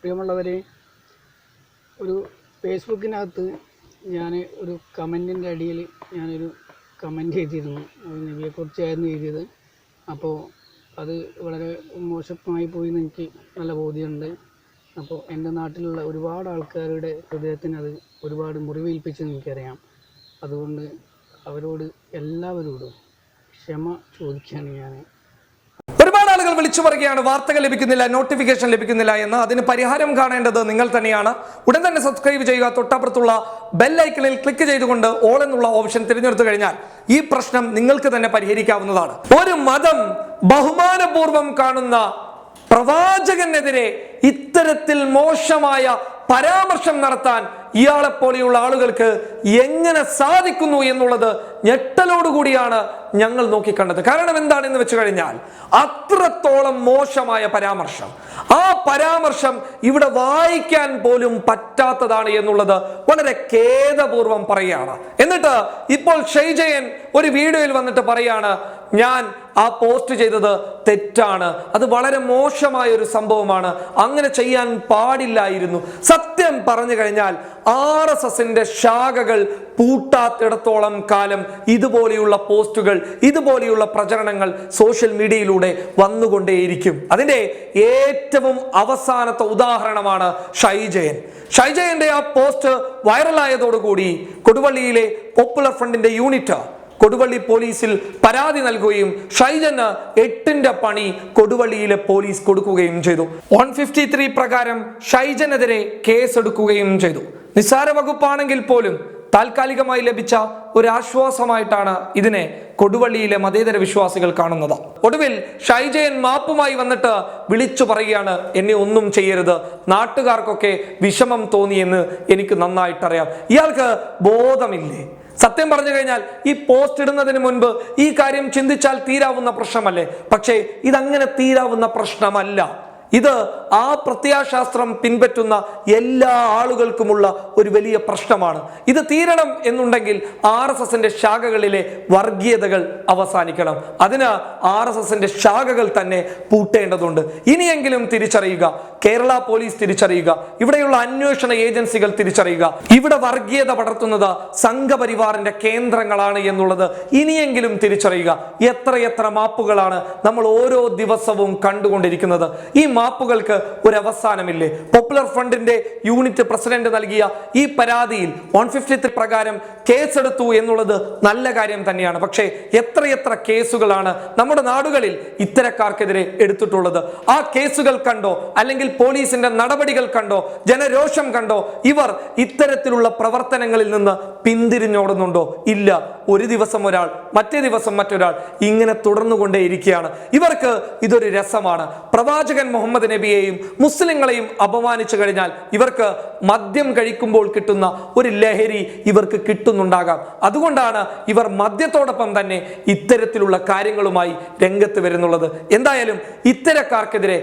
പ്രിയമുള്ളവരെ ഒരു ഫേസ്ബുക്കിനകത്ത് ഞാൻ ഒരു കമന്റിന്റെ അടിയിൽ ഞാനൊരു കമന്റ് എഴുതിയിരുന്നു. അത് നബിയെക്കുറിച്ചായിരുന്നു എഴുതിയത്. അപ്പോൾ അത് വളരെ മോശമായി പോയി എനിക്ക് നല്ല ബോധ്യമുണ്ട്. അപ്പോൾ എന്റെ നാട്ടിലുള്ള ഒരുപാട് ആൾക്കാരുടെ ഹൃദയത്തിന് അത് ഒരുപാട് മുറിവേൽപ്പിച്ചെന്ന് എനിക്കറിയാം. അതുകൊണ്ട് അവരോട് എല്ലാവരോടും ക്ഷമ ചോദിക്കുകയാണ് ഞാൻ. വിളിച്ചു പറയുകയാണ് വാർത്തകൾ ലഭിക്കുന്നില്ല നോട്ടിഫിക്കേഷൻ ലഭിക്കുന്നില്ല എന്ന്. അതിന് പരിഹാരം കാണേണ്ടത് നിങ്ങൾ തന്നെയാണ്. ഉടൻ തന്നെ സബ്സ്ക്രൈബ് ചെയ്യുക. തൊട്ടപ്പുറത്തുള്ള ബെല്ലൈക്കണിൽ ക്ലിക്ക് ചെയ്തുകൊണ്ട് ഓൾ എന്നുള്ള ഓപ്ഷൻ തിരഞ്ഞെടുത്തു കഴിഞ്ഞാൽ ഈ പ്രശ്നം നിങ്ങൾക്ക് തന്നെ പരിഹരിക്കാവുന്നതാണ്. ഒരു മതം ബഹുമാനപൂർവം കാണുന്ന പ്രവാചകനെതിരെ ഇത്തരത്തിൽ മോശമായ പരാമർശം നടത്താൻ ഇയാളെ പോലെയുള്ള ആളുകൾക്ക് എങ്ങനെ സാധിക്കുന്നു എന്നുള്ളത് ഞെട്ടലോടുകൂടിയാണ് ഞങ്ങൾ നോക്കിക്കണ്ടത്. കാരണം എന്താണെന്ന് വെച്ച് കഴിഞ്ഞാൽ അത്രത്തോളം മോശമായ പരാമർശം. ആ പരാമർശം ഇവിടെ വായിക്കാൻ പോലും പറ്റാത്തതാണ് എന്നുള്ളത് വളരെ ഖേദപൂർവം പറയുകയാണ്. എന്നിട്ട് ഇപ്പോൾ ഷെയ്ജയൻ ഒരു വീഡിയോയിൽ വന്നിട്ട് പറയാണ് ഞാൻ ആ പോസ്റ്റ് ചെയ്തത് തെറ്റാണ്. അത് വളരെ മോശമായ ഒരു സംഭവമാണ്. അങ്ങനെ ചെയ്യാൻ പാടില്ലായിരുന്നു. സത്യം പറഞ്ഞു കഴിഞ്ഞാൽ ആർ എസ് എസിന്റെ ശാഖകൾ പൂട്ടാത്തിടത്തോളം കാലം ഇതുപോലെയുള്ള പോസ്റ്റുകൾ ഇതുപോലെയുള്ള പ്രചരണങ്ങൾ സോഷ്യൽ മീഡിയയിലൂടെ വന്നുകൊണ്ടേയിരിക്കും. അതിന്റെ ഏറ്റവും അവസാനത്തെ ഉദാഹരണമാണ് ഷൈജയൻ. ഷൈജയന്റെ ആ പോസ്റ്റ് വൈറലായതോടുകൂടി കൊടുവള്ളിയിലെ പോപ്പുലർ ഫ്രണ്ടിന്റെ യൂണിറ്റ്. കൊടുവള്ളി പോലീസിൽ പരാതി നൽകുകയും ഷൈജന് എട്ടിന്റെ പണി കൊടുവള്ളിയിലെ പോലീസ് കൊടുക്കുകയും ചെയ്തു. വൺ ഫിഫ്റ്റി ത്രീ പ്രകാരം ഷൈജനെതിരെ കേസെടുക്കുകയും ചെയ്തു. നിസ്സാര വകുപ്പാണെങ്കിൽ പോലും താൽക്കാലികമായി ലഭിച്ച ഒരു ആശ്വാസമായിട്ടാണ് ഇതിനെ കൊടുവള്ളിയിലെ മതേതര വിശ്വാസികൾ കാണുന്നത്. ഒടുവിൽ ഷൈജയൻ മാപ്പുമായി വന്നിട്ട് വിളിച്ചു പറയുകയാണ് എന്നെ ഒന്നും ചെയ്യരുത്. നാട്ടുകാർക്കൊക്കെ വിഷമം തോന്നിയെന്ന് എനിക്ക് നന്നായിട്ടറിയാം. ഇയാൾക്ക് ബോധമില്ലേ? സത്യം പറഞ്ഞു കഴിഞ്ഞാൽ ഈ പോസ്റ്റ് ഇടുന്നതിന് മുൻപ് ഈ കാര്യം ചിന്തിച്ചാൽ തീരാവുന്ന പ്രശ്നമല്ലേ? പക്ഷേ ഇതങ്ങനെ തീരാവുന്ന പ്രശ്നമല്ല. ഇത് ആ പ്രത്യയശാസ്ത്രം പിൻപറ്റുന്ന എല്ലാ ആളുകൾക്കുമുള്ള ഒരു വലിയ പ്രശ്നമാണ്. ഇത് തീരണം എന്നുണ്ടെങ്കിൽ ആർ എസ് എസിന്റെ ശാഖകളിലെ വർഗീയതകൾ അവസാനിക്കണം. അതിന് ആർ എസ് എസിന്റെ ശാഖകൾ തന്നെ പൂട്ടേണ്ടതുണ്ട്. ഇനിയെങ്കിലും തിരിച്ചറിയുക. കേരള പോലീസ് തിരിച്ചറിയുക. ഇവിടെയുള്ള അന്വേഷണ ഏജൻസികൾ തിരിച്ചറിയുക. ഇവിടെ വർഗീയത പടർത്തുന്നത് സംഘപരിവാറിന്റെ കേന്ദ്രങ്ങളാണ് എന്നുള്ളത് ഇനിയെങ്കിലും തിരിച്ചറിയുക. എത്രയെത്ര മാപ്പുകളാണ് നമ്മൾ ഓരോ ദിവസവും കണ്ടുകൊണ്ടിരിക്കുന്നത്. ഈ മാപ്പുകൾക്ക് ഒരു അവസാനമില്ലേ പോപ്പുലർ ഫ്രണ്ടിന്റെ യൂണിറ്റ് പ്രസിഡന്റ് നൽകിയ ഈ പരാതിയിൽ വൺ ഫിഫ്റ്റി പ്രകാരം കേസെടുത്തു എന്നുള്ളത് നല്ല കാര്യം തന്നെയാണ്. പക്ഷേ എത്രയെത്ര കേസുകളാണ് നമ്മുടെ നാടുകളിൽ ഇത്തരക്കാർക്കെതിരെ എടുത്തിട്ടുള്ളത്? ആ കേസുകൾ കണ്ടോ? അല്ലെങ്കിൽ പോലീസിന്റെ നടപടികൾ കണ്ടോ? ജനരോഷം കണ്ടോ? ഇവർ ഇത്തരത്തിലുള്ള പ്രവർത്തനങ്ങളിൽ നിന്ന് പിന്തിരിഞ്ഞോടുന്നുണ്ടോ? ഇല്ല. ഒരു ദിവസം ഒരാൾ മറ്റേ ദിവസം മറ്റൊരാൾ ഇങ്ങനെ തുടർന്നുകൊണ്ടേയിരിക്കുകയാണ്. ഇവർക്ക് ഇതൊരു രസമാണ്. പ്രവാചകൻ മുഹമ്മദ് നബിയെയും മുസ്ലിങ്ങളെയും അപമാനിച്ചു കഴിഞ്ഞാൽ ഇവർക്ക് മദ്യം കഴിക്കുമ്പോൾ കിട്ടുന്ന ഒരു ലഹരി ഇവർക്ക് കിട്ടുന്നുണ്ടാകാം. അതുകൊണ്ടാണ് ഇവർ മദ്യത്തോടൊപ്പം തന്നെ ഇത്തരത്തിലുള്ള കാര്യങ്ങളുമായി രംഗത്ത് വരുന്നുള്ളത്. എന്തായാലും ഇത്തരക്കാർക്കെതിരെ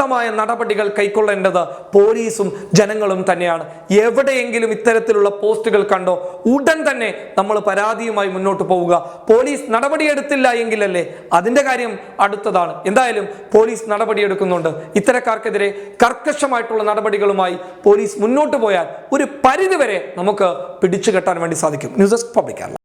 ശക്തമായ നടപടികൾ കൈക്കൊള്ളേണ്ടത് പോലീസും ജനങ്ങളും തന്നെയാണ്. എവിടെയെങ്കിലും ഇത്തരത്തിലുള്ള പോസ്റ്റുകൾ കണ്ടോ ഉടൻ തന്നെ നമ്മൾ പരാതിയുമായി മുന്നോട്ട് പോവുക. പോലീസ് നടപടിയെടുത്തില്ല എങ്കിലല്ലേ അതിന്റെ കാര്യം അടുത്തതാണ്. എന്തായാലും പോലീസ് നടപടിയെടുക്കുന്നുണ്ട്. ഇത്തരക്കാർക്കെതിരെ കർക്കശമായിട്ടുള്ള നടപടികളുമായി പോലീസ് മുന്നോട്ട് പോയാൽ ഒരു പരിധിവരെ നമുക്ക് പിടിച്ചു കെട്ടാൻ വേണ്ടി സാധിക്കും. News desk public Kerala.